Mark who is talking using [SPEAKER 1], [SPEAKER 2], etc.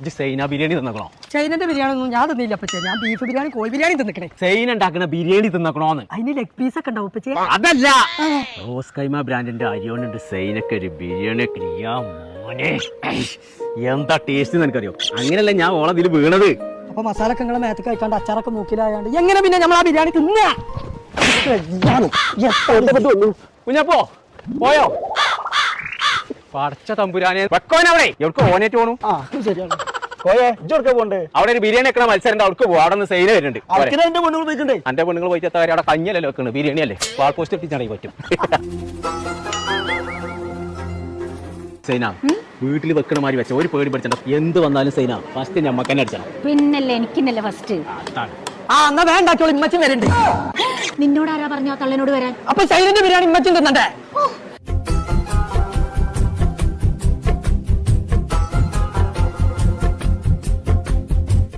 [SPEAKER 1] ഇത് സൈന ബിരിയാണി തിന്നക്കണോ?
[SPEAKER 2] ചൈനന്റെ ബിരിയാണി ഒന്നും ഞാൻ തിന്നില്ല പച്ചേ ഞാൻ ബീഫ് ബിരിയാണി കോഴി ബിരിയാണി തിന്നിക്കണേ.
[SPEAKER 1] സൈന ഉണ്ടാക്കുന്ന ബിരിയാണി തിന്നക്കണോന്ന്?
[SPEAKER 2] അതിന് ലെഗ് പീസ് ഒക്കെ ഉണ്ടാവും പച്ചേ
[SPEAKER 1] അതല്ല. റോസ് കൈമ ബ്രാൻഡിന്റെ അരിയോണ്ട് സൈനക്ക് ഒരു ബിരിയാണി ഒക്കെ മോനെ. എന്താ ടേസ്റ്റ് നിനക്കറിയോ അങ്ങനല്ല ഞാൻ ഓളതിൽ വീണത്.
[SPEAKER 2] അപ്പൊ മസാല ഒക്കെ നിങ്ങളെ മേത്ത് കഴിക്കാണ്ട് അച്ചാറൊക്കെ മൂക്കിലായാണ്ട് എങ്ങനെ പിന്നെ നമ്മൾ ആ ബിരിയാണി തിന്ന?
[SPEAKER 1] കുഞ്ഞപ്പോ പോയോ? പടച്ച തമ്പുരാനെ. വെക്കോനവിടെ എവിടെ ഓനേറ്റ് പോണു?
[SPEAKER 2] ആ ശരിയാണ്.
[SPEAKER 3] കോയെ ഇജ്ജൊക്കെ പോണ്ട്
[SPEAKER 1] അവിടെ ഒരു ബിരിയാണി വെക്കണ മത്സരം ഉണ്ട് അവർക്ക് പോകും അവിടെ നിന്ന് സെയിൽ വരുന്നുണ്ട്.
[SPEAKER 3] എന്റെ പെണ്ണുങ്ങൾ പോയിക്കണ്ടേ
[SPEAKER 1] അന്റെ പെണ്ണുങ്ങൾ പോയിട്ട് എത്താൻ അവിടെ കഞ്ഞല്ലേ വെക്കുന്നത് ബിരിയാണി അല്ലേ? വാൾ പോസ്റ്റ് എത്തിച്ചാണെങ്കിൽ പറ്റും. സൈന വീട്ടിൽ വെക്കണ മാതിരി വെച്ച. ഒരു പേടി പഠിച്ചണ്ട എന്ത് വന്നാലും സൈന ഫസ്റ്റ് ഞമ്മക്ക് തന്നെ അടിച്ചണം.
[SPEAKER 4] പിന്നല്ലേ എനിക്കിന്നല്ലേ ഫസ്റ്റ്
[SPEAKER 2] ആ എന്നാ വേണ്ടാക്കോളൂ ഇമ്മച്ചും വരണ്ട്
[SPEAKER 4] നിന്നോട് ആരാ പറഞ്ഞോ തള്ളനോട് വരാൻ.
[SPEAKER 2] അപ്പൊ ചൈനന്റെ ബിരിയാണി ഇമ്മച്ചും തിന്നണ്ടേ?